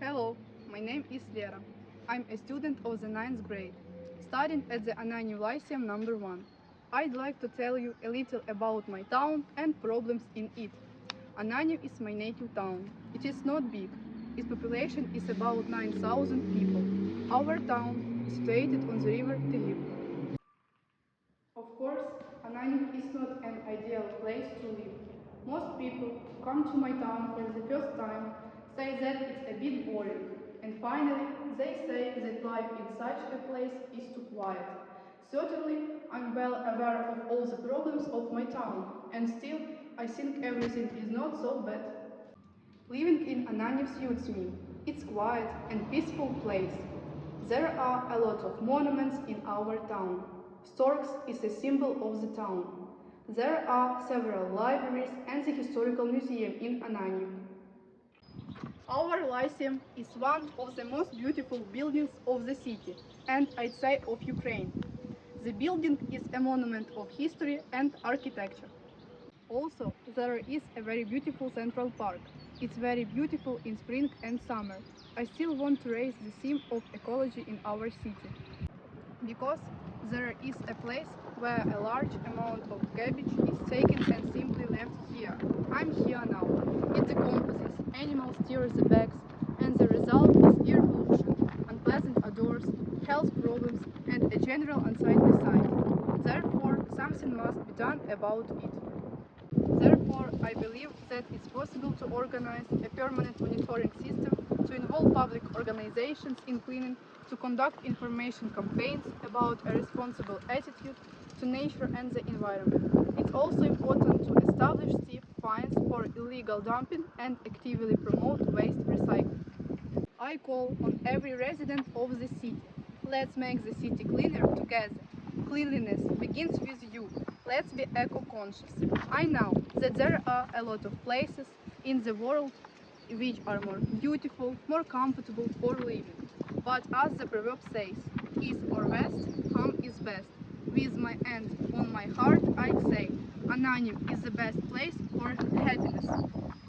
Hello, my name is Lera. I'm a student of the 9th grade, studying at the Ananiu Lyceum number 1. I'd like to tell you a little about my town and problems in it. Ananiu is my native town. It is not big. Its population is about 9,000 people. Our town is situated on the river Tilip. Of course, Ananiu is not an ideal place to live. Most people come to my town for the first time say that it's a bit boring. And finally, they say that life in such a place is too quiet. Certainly, I'm well aware of all the problems of my town, and still, I think everything is not so bad. Living in Ananiu suits me. It's quiet and peaceful place. There are a lot of monuments in our town. Storks is a symbol of the town. There are several libraries and the historical museum in Ananiu. Our Lyceum is one of the most beautiful buildings of the city, and I'd say of Ukraine. The building is a monument of history and architecture. Also, there is a very beautiful Central Park. It's very beautiful in spring and summer. I still want to raise the theme of ecology in our city. Because there is a place where a large amount animals tear the bags, and the result is air pollution, unpleasant odors, health problems, and a general unsightly sight. Therefore, something must be done about it. Therefore, I believe that it's possible to organize a permanent monitoring system to involve public organizations in cleaning, to conduct information campaigns about a responsible attitude to nature and the environment. It's also important to establish fines illegal dumping and actively promote waste recycling. I call on every resident of the city. Let's make the city cleaner together. Cleanliness begins with you. Let's be eco-conscious. I know that there are a lot of places in the world which are more beautiful, more comfortable for living. But as the proverb says, east or west, home is best. With my hand on my heart, I'd say, Ananiu is the best place for happiness.